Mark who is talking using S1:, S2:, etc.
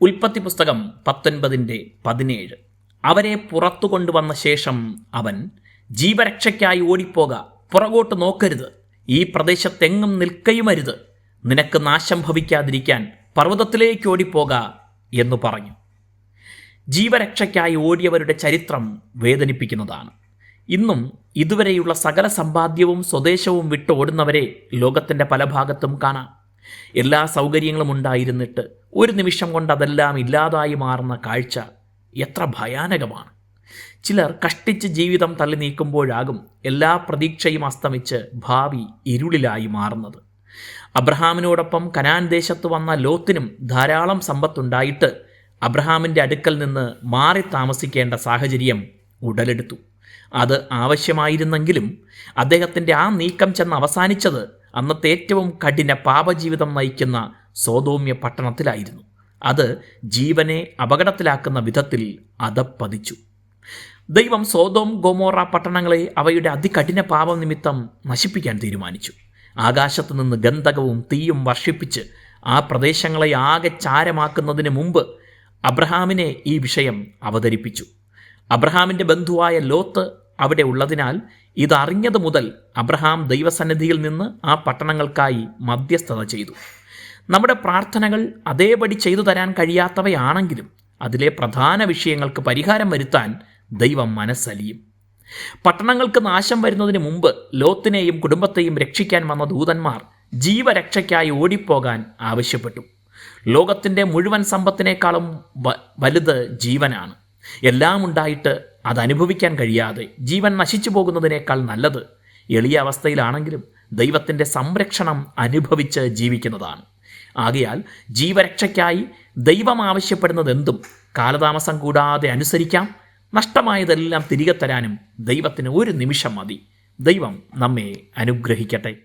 S1: ഉൽപ്പത്തി പുസ്തകം പത്തൊൻപതിന്റെ പതിനേഴ്. അവരെ പുറത്തു കൊണ്ടുവന്ന ശേഷം അവൻ ജീവരക്ഷയ്ക്കായി ഓടിപ്പോക പുറകോട്ട് നോക്കരുത്. ഈ പ്രദേശത്തെങ്ങും നിൽക്കയുമരുത്. നിനക്ക് നാശം ഭവിക്കാതിരിക്കാൻ പർവതത്തിലേക്ക് ഓടിപ്പോക എന്ന് പറഞ്ഞു. ജീവരക്ഷയ്ക്കായി ഓടിയവരുടെ ചരിത്രം വേദനിപ്പിക്കുന്നതാണ്. ഇന്നും ഇതുവരെയുള്ള സകല സമ്പാദ്യവും സ്വദേശവും വിട്ട് ഓടുന്നവരെ ലോകത്തിന്റെ പല ഭാഗത്തും കാണാം. എല്ലാ സൗകര്യങ്ങളും ഉണ്ടായിരുന്നിട്ട് ഒരു നിമിഷം കൊണ്ട് അതെല്ലാം ഇല്ലാതായി മാറുന്ന കാഴ്ച എത്ര ഭയാനകമാണ്. ചിലർ കഷ്ടിച്ച് ജീവിതം തള്ളി നീക്കുമ്പോഴാകും എല്ലാ പ്രതീക്ഷയും അസ്തമിച്ച് ഭാവി ഇരുളിലായി മാറുന്നത്. അബ്രഹാമിനോടൊപ്പം കനാൻ ദേശത്ത് വന്ന ലോത്തിനും ധാരാളം സമ്പത്തുണ്ടായിട്ട് അബ്രഹാമിന്റെ അടുക്കൽ നിന്ന് മാറി താമസിക്കേണ്ട സാഹചര്യം ഉടലെടുത്തു. അത് ആവശ്യമായിരുന്നെങ്കിലും അദ്ദേഹത്തിന്റെ ആ നീക്കം ചെന്ന് അവസാനിച്ചത് അന്നത്തെ ഏറ്റവും കഠിന പാപജീവിതം നയിക്കുന്ന സോതോമ്യ പട്ടണത്തിലായിരുന്നു. അത് ജീവനെ അപകടത്തിലാക്കുന്ന വിധത്തിൽ അതപ്പതിച്ചു. ദൈവം സോതോം ഗോമോറ പട്ടണങ്ങളെ അവയുടെ അതികഠിന പാപം നിമിത്തം നശിപ്പിക്കാൻ തീരുമാനിച്ചു. ആകാശത്ത് നിന്ന് ഗന്ധകവും തീയും വർഷിപ്പിച്ച് ആ പ്രദേശങ്ങളെ ആകെ ചാരമാക്കുന്നതിന് മുമ്പ് അബ്രഹാമിനെ ഈ വിഷയം അവതരിപ്പിച്ചു. അബ്രഹാമിന്റെ ബന്ധുവായ ലോത്ത് അവിടെ ഉള്ളതിനാൽ ഇതറിഞ്ഞത് മുതൽ അബ്രഹാം ദൈവസന്നിധിയിൽ നിന്ന് ആ പട്ടണങ്ങൾക്കായി മധ്യസ്ഥത ചെയ്തു. നമ്മുടെ പ്രാർത്ഥനകൾ അതേപടി ചെയ്തു തരാൻ കഴിയാത്തവയാണെങ്കിലും അതിലെ പ്രധാന വിഷയങ്ങൾക്ക് പരിഹാരം വരുത്താൻ ദൈവം മനസ്സലിയും. പട്ടണങ്ങൾക്ക് നാശം വരുന്നതിന് മുമ്പ് ലോത്തിനെയും കുടുംബത്തെയും രക്ഷിക്കാൻ വന്ന ദൂതന്മാർ ജീവരക്ഷയ്ക്കായി ഓടിപ്പോകാൻ ആവശ്യപ്പെട്ടു. ലോകത്തിന്റെ മുഴുവൻ സമ്പത്തിനേക്കാളും വലുത് ജീവനാണ്. എല്ലാം ഉണ്ടായിട്ട് അത് അനുഭവിക്കാൻ കഴിയാതെ ജീവൻ നശിച്ചു പോകുന്നതിനേക്കാൾ നല്ലത് എളിയ അവസ്ഥയിലാണെങ്കിലും ദൈവത്തിന്റെ സംരക്ഷണം അനുഭവിച്ച് ജീവിക്കുന്നതാണ്. ആകയാൽ ജീവരക്ഷയ്ക്കായി ദൈവം ആവശ്യപ്പെടുന്നതെന്തും കാലതാമസം കൂടാതെ അനുസരിക്കാം. നഷ്ടമായതെല്ലാം തിരികെ തരാനും ദൈവത്തിന് ഒരു നിമിഷം മതി. ദൈവം നമ്മെ അനുഗ്രഹിക്കട്ടെ.